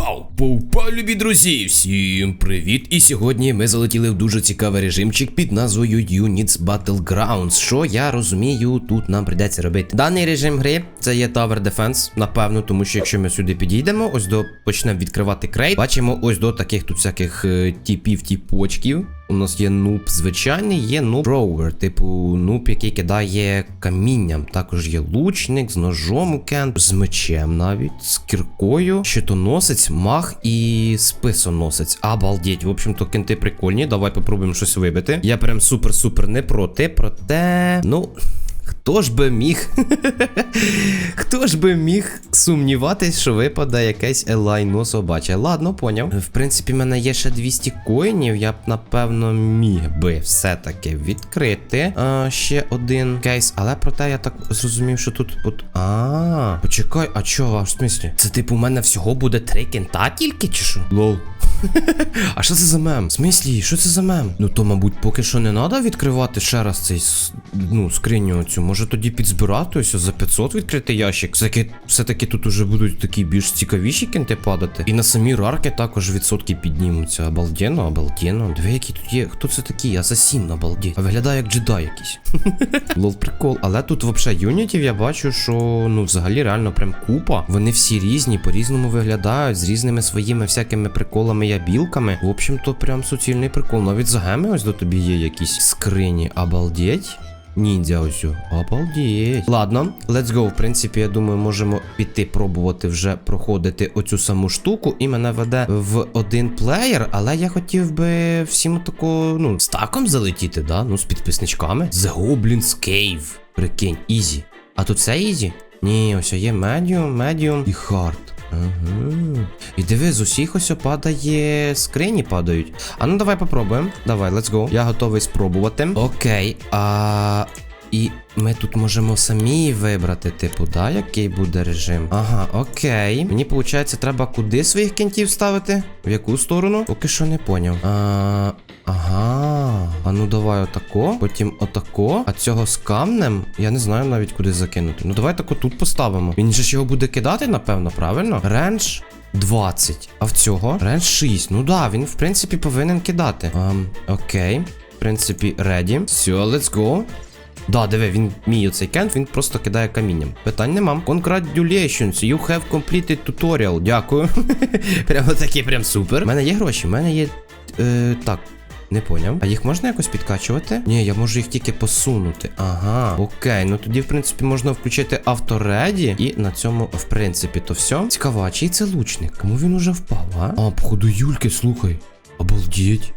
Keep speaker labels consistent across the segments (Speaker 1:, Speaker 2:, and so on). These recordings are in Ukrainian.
Speaker 1: Йоу, повпав, любі друзі! Всім привіт! І сьогодні ми залетіли в дуже цікавий режимчик під назвою Units Battlegrounds. Що я розумію, тут нам прийдеться робити. Даний режим гри це є Tower Defense, напевно, тому що якщо ми сюди підійдемо, ось до почнемо відкривати крейт. Бачимо ось до таких тут всяких е, типів, тіпочків. У нас є нуб звичайний, є нуб роувер, типу нуб, який кидає камінням. Також є лучник з ножом у кент, з мечем навіть, з кіркою, щитоносець, мах і списоносець. Обалдеть. В общем-то, кенти прикольні. Давай попробуємо щось вибити. Я прям супер-супер не проти, проте. Ну. Хто ж би міг? Хто ж би міг сумніватись, що випаде якесь елайно собаче? Ладно, поняв. В принципі, в мене є ще 200 коїнів. Я б напевно міг би все-таки відкрити а, ще один кейс. Але проте я так зрозумів, що тут. От... А, почекай, а чого? В смислі? Це типу, у мене всього буде три кента тільки, чи що? Лол. А що це за мем? В смислі, що це за мем? Ну то, мабуть, поки що не треба відкривати ще раз цей ну, скриню цю. Може тоді підзбирати ось за 500 відкрити ящик. Все-таки, тут уже будуть такі більш цікавіші кенти падати. І на самі рарки також відсотки піднімуться. Обалденно, обалденно. Диви, які тут є. Хто це такий? Асасін, обалдеть. А виглядає як джедай якийсь. Лол, прикол. Але тут взагалі юнітів я бачу, що ну взагалі реально прям купа. Вони всі різні, по-різному виглядають, з різними своїми всякими приколами і білками. В общем-то, прям суцільний прикол. Навіть за геми ось до тобі є якісь скрині. Обалдеть. Ніндзя ось. о. Обалдеть. Ладно, let's go. В принципі, я думаю, можемо піти пробувати вже проходити оцю саму штуку. І мене веде в один плеєр, але я хотів би всім тако, ну, стаком залетіти, да? Ну, з підписничками. The Goblin's Cave. Прикинь, ізі. А тут все ізі? Ні, ось є медіум, медіум і хард. Ага. І диви, з усіх ось падає скрині падають. А ну давай попробуємо. Давай, let's go. Я готовий спробувати. Окей. А. І ми тут можемо самі вибрати, типу, да, який буде режим. Ага, окей. Мені, виходить, треба куди своїх кінтів ставити? В яку сторону? Поки що не поняв. А, ага. А ну давай отако, потім отако. А цього з камнем я не знаю навіть куди закинути. Ну давай тако тут поставимо. Він же ж його буде кидати, напевно, правильно? Рендж 20. А в цього рендж 6. Ну да, він в принципі повинен кидати. Ам, окей. В принципі, ready. Все, let's go. Да, диви, він мій оцей кент, він просто кидає камінням. Питань нема. Congratulations, you have completed tutorial. Дякую. Прямо такі, прям супер. У мене є гроші, в мене є. Е, так. Не поняв. А їх можна якось підкачувати? Ні, я можу їх тільки посунути. Ага. Окей, ну тоді, в принципі, можна включити автореді. І на цьому, в принципі, то все. Цікаво, а чий це лучник? Кому він уже впав, а? А, походу, Юльки, слухай. Обалдеть.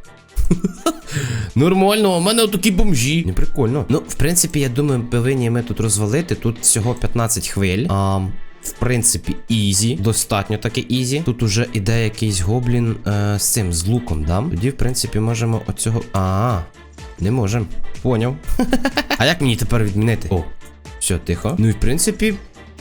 Speaker 1: Нормально, у мене отакі бомжі. Не прикольно. Ну, в принципі, я думаю, повинні ми тут розвалити. Тут всього 15 хвиль. А, в принципі, ізі. Достатньо таки ізі. Тут уже іде якийсь гоблін е, з цим, з луком, да? Тоді, в принципі, можемо оцього. А, не можемо. Поняв. а як мені тепер відмінити? О, все, тихо. Ну і в принципі.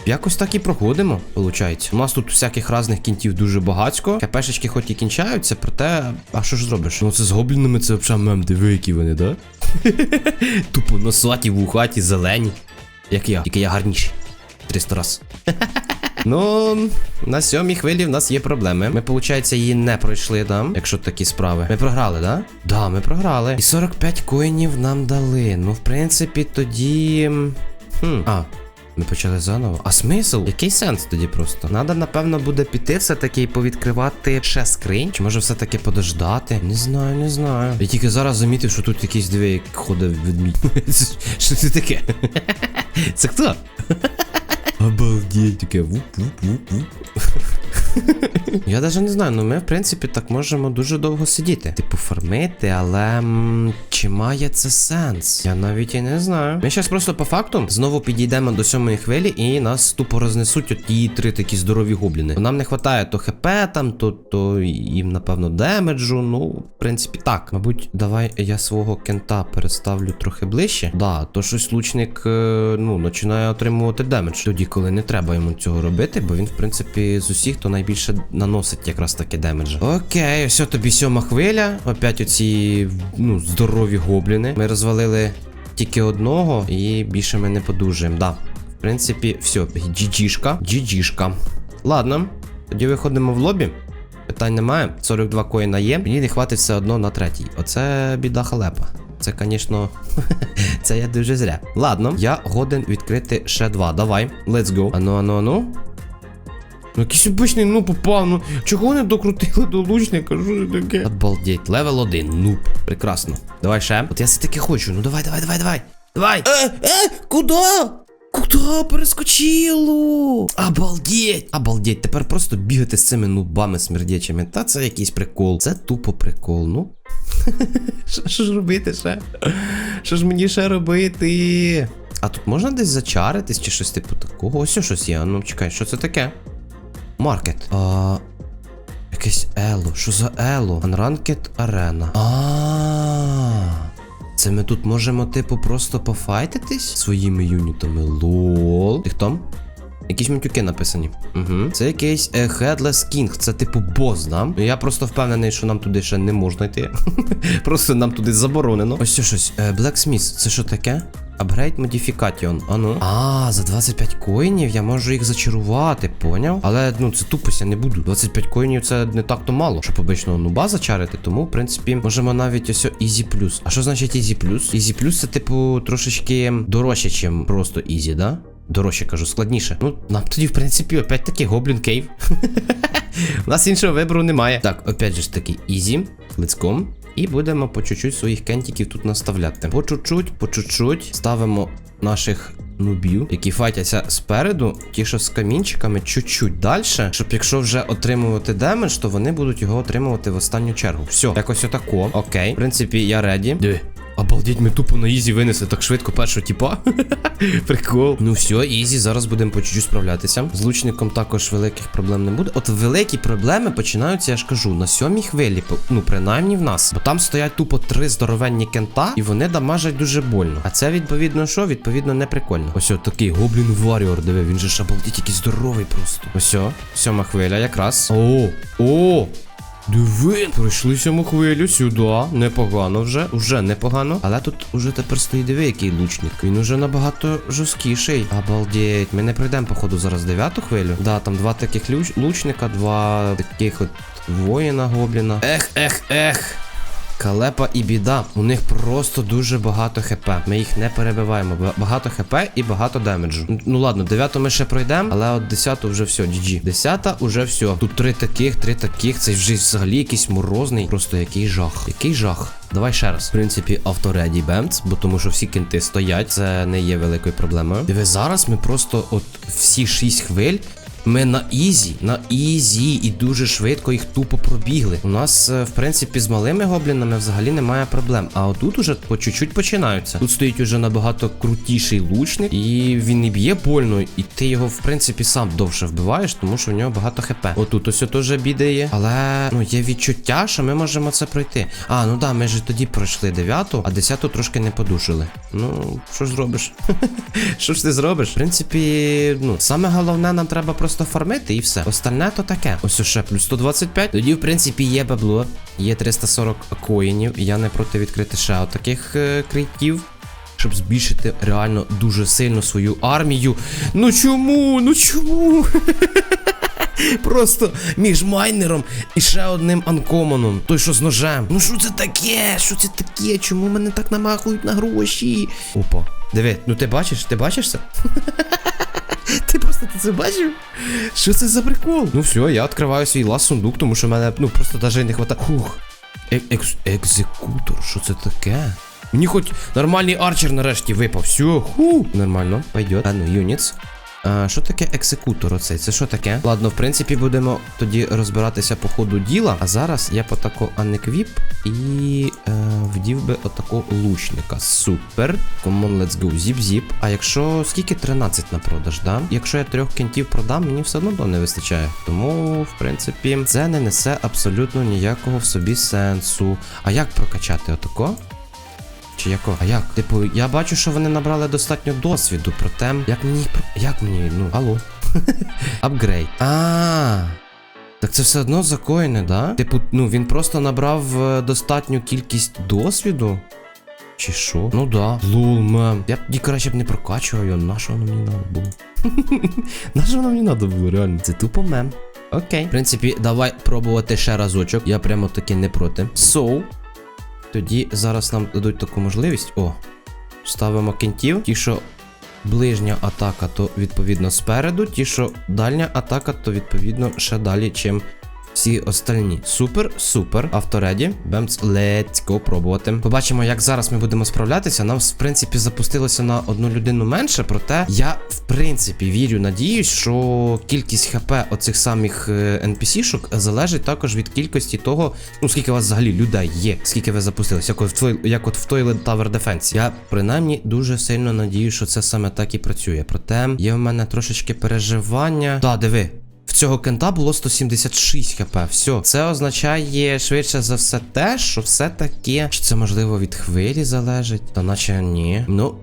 Speaker 1: Якось так і проходимо, виходить. У нас тут всяких різних кінтів дуже багатько. КПшечки хоч і кінчаються, проте. А що ж зробиш? Ну це з гоблінами це взагалі мем, диви, які вони, да? Тупо носаті, вухаті, зелені. Як я, тільки я гарніший. 300 раз. Ну, на сьомій хвилі в нас є проблеми. Ми, виходить, її не пройшли, да? Якщо такі справи. Ми програли, да? Да, ми програли. І 45 коїнів нам дали. Ну, в принципі, тоді. Хм. А, ми почали заново. А смисл? Який сенс тоді просто? Надо, напевно, буде піти все-таки і повідкривати ще скринь. Чи може все-таки подождати? Не знаю, не знаю. Я тільки зараз замітив, що тут якийсь як ходить ведмідь. Що це таке? Це хто? Обалдеть, таке вуп-вуп-вуп-вуп. Я навіть не знаю, ну ми, в принципі, так можемо дуже довго сидіти. Типу, фармити, але чи має це сенс? Я навіть і не знаю. Ми зараз просто по факту знову підійдемо до сьомої хвилі і нас тупо рознесуть от ті три такі здорові гобліни. Нам не вистачає то хп там, то, то їм, напевно, демеджу. Ну, в принципі, так. Мабуть, давай я свого кента переставлю трохи ближче. Да, то щось лучник, е, ну, починає отримувати демедж. Тоді, коли не треба йому цього робити, бо він, в принципі, з усіх то найбільше наносить якраз таки демеджа. Окей, ось тобі сьома хвиля. Опять оці ну, здорові гобліни. Ми розвалили тільки одного, і більше ми не подужуємо. Да. В принципі, все. GG-шка. Ладно, тоді виходимо в лобі. питань немає. 42 коїна є. Мені не хватить все одно на третій. Оце біда халепа. Це, звісно, це я дуже зря. Ладно, я годен відкрити ще два. Давай, let's go. Ану, ану, ану. Ну, якийсь обичний ну попав. Ну чого не докрутили до лучника? Що це таке? Обалдеть, левел 1, нуб. Прекрасно. Давай ще. От я все таки хочу. Ну давай, давай, давай, давай. Давай. Е, е, куди? Куда перескочило? Обалдеть! Обалдеть, тепер просто бігати з цими нубами смердячими. Та це якийсь прикол. Це тупо прикол, ну. Що ж робити ще? Що ж мені ще робити? А тут можна десь зачаритись чи щось типу такого? Ось щось є. Ну чекай, що це таке? Маркет. А. Якесь ело. Що за ело? Unranked Arena. А. Це ми тут можемо, типу, просто пофайтитись своїми юнітами. Лол. Ти хто? Якісь матюки написані. Угу. Це якийсь е, Headless King, це типу бос? Ну, Я просто впевнений, що нам туди ще не можна йти. просто нам туди заборонено. Ось це щось. Е, Blacksmith, це що таке? Upgrade Modification. А ну. А, за 25 коїнів я можу їх зачарувати, поняв? Але ну це тупость, я не буду. 25 коїнів це не так то мало, щоб обичного нуба зачарити, тому, в принципі, можемо навіть ось Easy А що значить Easy Easy це, типу, трошечки дорожче, ніж просто Easy, да? Дорожче кажу, складніше. Ну, нам тоді, в принципі, опять таки Гоблін Кейв. У нас іншого вибору немає. Так, опять же ж таки, Easy, let's go. І будемо по чуть-чуть своїх кентиків тут наставляти. По чуть-чуть, по чуть-чуть ставимо наших нубів, які файтяться спереду, ті, що з камінчиками, чуть-чуть далі, щоб якщо вже отримувати демедж, то вони будуть його отримувати в останню чергу. Все, якось отако. Окей. В принципі, я реді. Диви. Обалдеть, ми тупо на ізі винесли так швидко першого тіпа. Прикол. Ну все, ізі, зараз будемо по чуть-чуть справлятися. З лучником також великих проблем не буде. От великі проблеми починаються, я ж кажу, на сьомій хвилі, ну принаймні в нас. Бо там стоять тупо три здоровенні кента, і вони дамажать дуже больно. А це відповідно що? Відповідно, не прикольно. Ось такий гоблін варіор, диви, він же ж обалдеть якийсь здоровий просто. Ось, сьома хвиля якраз. О, о! Диви, пройшли сьому хвилю сюди. Непогано вже, вже непогано. Але тут уже тепер стоїть диви, який лучник. Він уже набагато жорсткіший. Обалдеть. Ми не пройдемо, походу, зараз дев'яту хвилю. Да, там два таких луч... лучника, два таких от воїна гобліна. Ех, ех, ех. Калепа і біда. У них просто дуже багато хп. Ми їх не перебиваємо. Багато хп і багато демеджу. Ну ладно, дев'яту ми ще пройдемо, але от десяту вже все, GG. Десята уже все. Тут три таких, три таких. Це вже взагалі якийсь морозний. Просто який жах. Який жах. Давай ще раз. В принципі, автореді бемц, бо тому що всі кінти стоять. Це не є великою проблемою. Диви, зараз ми просто от всі шість хвиль. Ми на ізі, на ізі і дуже швидко їх тупо пробігли. У нас, е, в принципі, з малими гоблінами взагалі немає проблем. А отут уже по чуть-чуть починаються. Тут стоїть уже набагато крутіший лучник, і він не б'є больно, і ти його, в принципі, сам довше вбиваєш, тому що в нього багато хп. Отут ось теж бідає. Але ну є відчуття, що ми можемо це пройти. А, ну да, ми ж тоді пройшли дев'яту, а десяту трошки не подушили. Ну, що ж зробиш? Що ж ти зробиш? В принципі, ну, саме головне, нам треба просто фармити і все. Остальне то таке. Ось ще плюс 125. Тоді, в принципі, є бабло. Є 340 коїнів. Я не проти відкрити ще отаких е, критів. Щоб збільшити реально дуже сильно свою армію. Ну чому? Ну чому? Просто між майнером і ще одним анкомоном. Той, що з ножем. Ну що це таке? Що це таке? Чому мене так намахують на гроші? Опа. Диви, ну ти бачиш? Ти бачиш це? Це бачив? Що це за прикол? Ну все, я відкриваю свій лас сундук, тому що мене ну просто навіть не хватає. Хух. Е- екс- екзекутор, що це таке? Мені хоч нормальний арчер нарешті випав. Все, ху. Нормально, пойдет. А ну, юніц. А, що таке екзекутор оцей? Це що таке? Ладно, в принципі, будемо тоді розбиратися по ходу діла. А зараз я потако анеквіп і е, вдів би отако лучника. Супер. Common, let's go. Зіп-зіп. А якщо скільки 13 на продаж, да? Якщо я трьох кентів продам, мені все одно не вистачає. Тому, в принципі, це не несе абсолютно ніякого в собі сенсу. А як прокачати отако? Чи яко? А як? Типу, я бачу, що вони набрали достатньо досвіду, проте. Як мені Як мені? Ну, алло. Апгрейд. А. Так це все одно закоєне, да? Типу, ну він просто набрав е, достатню кількість досвіду. Чи що? Ну да. Лол, мем. Я ні краще б не прокачував його, на що воно мені надо було? на що воно мені надо було, реально? Це тупо мем. Окей. В принципі, давай пробувати ще разочок. Я прямо таки не проти. So, тоді зараз нам дадуть таку можливість. О, ставимо кінтів. Ті, що ближня атака, то відповідно спереду. Ті, що дальня атака, то відповідно ще далі, чим всі остальні. Супер, супер. Автореді. Бемц, let's go пробувати. Побачимо, як зараз ми будемо справлятися. Нам, в принципі, запустилося на одну людину менше, проте я, в принципі, вірю, надіюсь, що кількість ХП оцих самих е, NPC-шок залежить також від кількості того, ну скільки у вас взагалі людей є, скільки ви запустилися, як як от в той Tower Defense. Я принаймні дуже сильно надію, що це саме так і працює. Проте є в мене трошечки переживання. Та, диви. Цього кента було 176 хп. Все, це означає швидше за все те, що все-таки чи це можливо від хвилі залежить, та наче ні. Ну,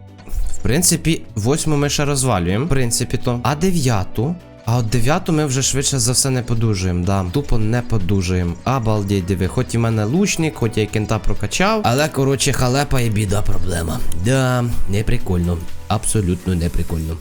Speaker 1: в принципі, восьму ми ще розвалюємо. В принципі, то. А дев'яту. А от дев'яту ми вже швидше за все не подужуємо, да. Тупо не подужуємо. Обалдеть, диви. Хоч і мене лучник, хоч я й кента прокачав. Але, коротше, халепа і біда проблема. Да, не прикольно. Абсолютно не прикольно.